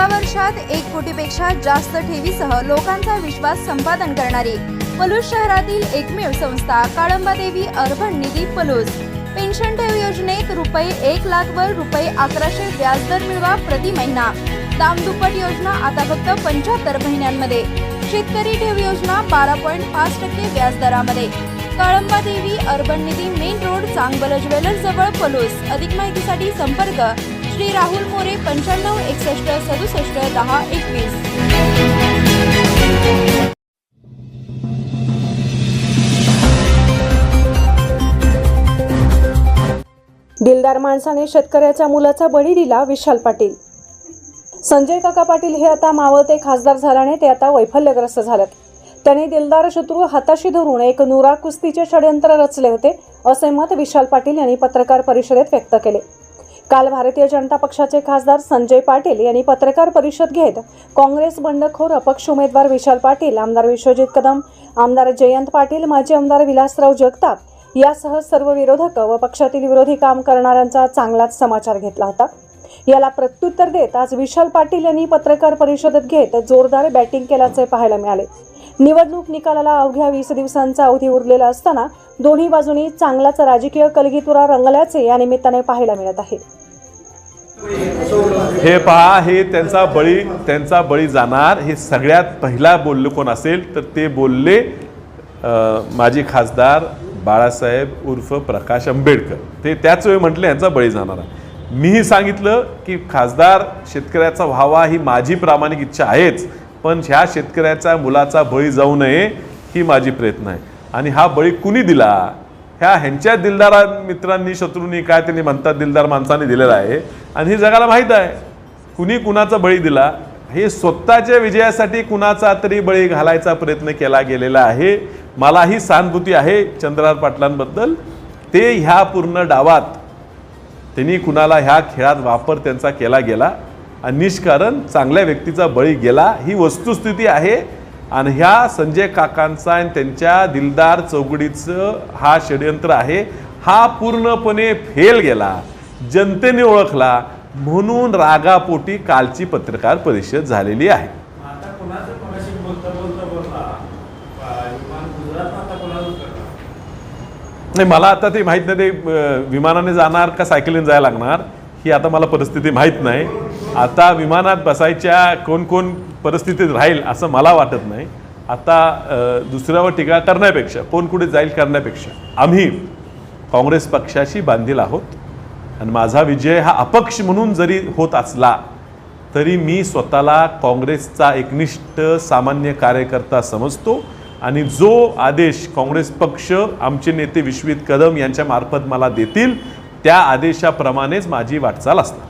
एका वर्षात एक कोटीपेक्षा जास्त ठेवीसह लोकांचा विश्वास संपादन करणारी पलूस शहरातील एकमेव संस्था काळंबादेवी अर्बन निधी पलूस. पेन्शन ठेव योजनेत रुपये एक लाखवर रुपये अकराशे व्याजदर मिळवा प्रति महिना. दामदुप्पट योजना आता फक्त पंच्याहत्तर महिन्यांमध्ये. शेतकरी ठेव योजना बारा पॉईंट पाच टक्के व्याजदरामध्ये. Kalamba Devi urban Nidhi main road Changbal jewellers जवळ पलूस. अधिक माहितीसाठी संपर्क श्री राहुल मोरे पंच्याण्णव एकसष्ट सदुसष्ट दहा एकवीस. दिलदार माणसाने शेतकऱ्याच्या मुलाचा बळी दिला विशाल पाटील. संजय काका पाटील हे आता मावळते खासदार झाल्याने ते आता वैफल्यग्रस्त झालेत. त्यांनी दिलदार शत्रू हाताशी धरून एक नुरा कुस्तीचे षडयंत्र रचले होते असे मत विशाल पाटील यांनी पत्रकार परिषदेत व्यक्त केले. काल भारतीय जनता पक्षाचे खासदार संजय पाटील यांनी पत्रकार परिषद घेत काँग्रेस बंडखोर अपक्ष उमेदवार विशाल पाटील आमदार विश्वजित कदम आमदार जयंत पाटील माजी आमदार विलासराव जगताप यासह सर्व विरोधक व पक्षातील विरोधी काम करणाऱ्यांचा चांगलाच समाचार घेतला होता. याला प्रत्युत्तर देत आज विशाल पाटील यांनी पत्रकार परिषदेत घेत जोरदार बॅटिंग केल्याचे पाहायला मिळाले. निवडणूक निकालाला अवघ्या वीस दिवसांचा अवधी उरलेला असताना दोन्ही बाजूनी चांगलाच राजकीय कलगीतुरा रंगल्याचे या निमित्ताने पाहायला मिळत आहे. हे पहा हे त्यांचा बळी त्यांचा बळी जाणार. हे सगळ्यात पहिला बोलले कोण असेल तर ते बोलले माजी खासदार बाळासाहेब उर्फ प्रकाश आंबेडकर. ते त्याच वेळी म्हटले यांचा बळी जाणार आहे. मीही सांगितलं की खासदार शेतकऱ्याचा व्हावा ही माझी प्रामाणिक इच्छा आहेच पण ह्या शेतकऱ्याचा मुलाचा बळी जाऊ नये ही माझी प्रयत्न आहे. आणि हा बळी कुणी दिला? ह्या ह्यांच्या दिलदार मित्रांनी शत्रूंनी काय त्यांनी म्हणतात दिलदार माणसांनी दिलेला आहे. आणि हे जगाला माहीत आहे. कुणी कुणाचा बळी दिला हे स्वतःच्या विजयासाठी कुणाचा तरी बळी घालायचा प्रयत्न केला गेलेला आहे. मलाही सहानुभूती आहे चंद्रहार पाटलांबद्दल. ते ह्या पूर्ण डावात त्यांनी कुणाला ह्या खेळात वापर त्यांचा केला गेला. आणि निष्कारण चांगल्या व्यक्तीचा बळी गेला. ही वस्तुस्थिती आहे. आणि ह्या संजय काकांचा आणि त्यांच्या दिलदार चौकडीचं हा षडयंत्र आहे हा पूर्णपणे फेल गेला जनतेने ओळखला म्हणून रागापोटी कालची पत्रकार परिषद झालेली आहे. नाही मला आता ते माहीत नाही ते विमानाने जाणार का सायकलीने जायला लागणार? ही आता मला परिस्थिती माहीत नाही. आता विमानात बसायच्या कोण कोण परिस्थितीत राहील असं मला वाटत नाही. आता दुसऱ्यावर टीका करण्यापेक्षा कोण कुठे जाईल करण्यापेक्षा आम्ही काँग्रेस पक्षाशी बांधील आहोत. आणि माझा विजय हा अपक्ष म्हणून जरी होत असला तरी मी स्वतःला काँग्रेसचा एकनिष्ठ सामान्य कार्यकर्ता समजतो. आणि जो आदेश काँग्रेस पक्ष आमचे नेते विश्वित कदम यांच्या मार्फत मला देतील त्या आदेशाप्रमाणेच माझी वाटचाल असणार.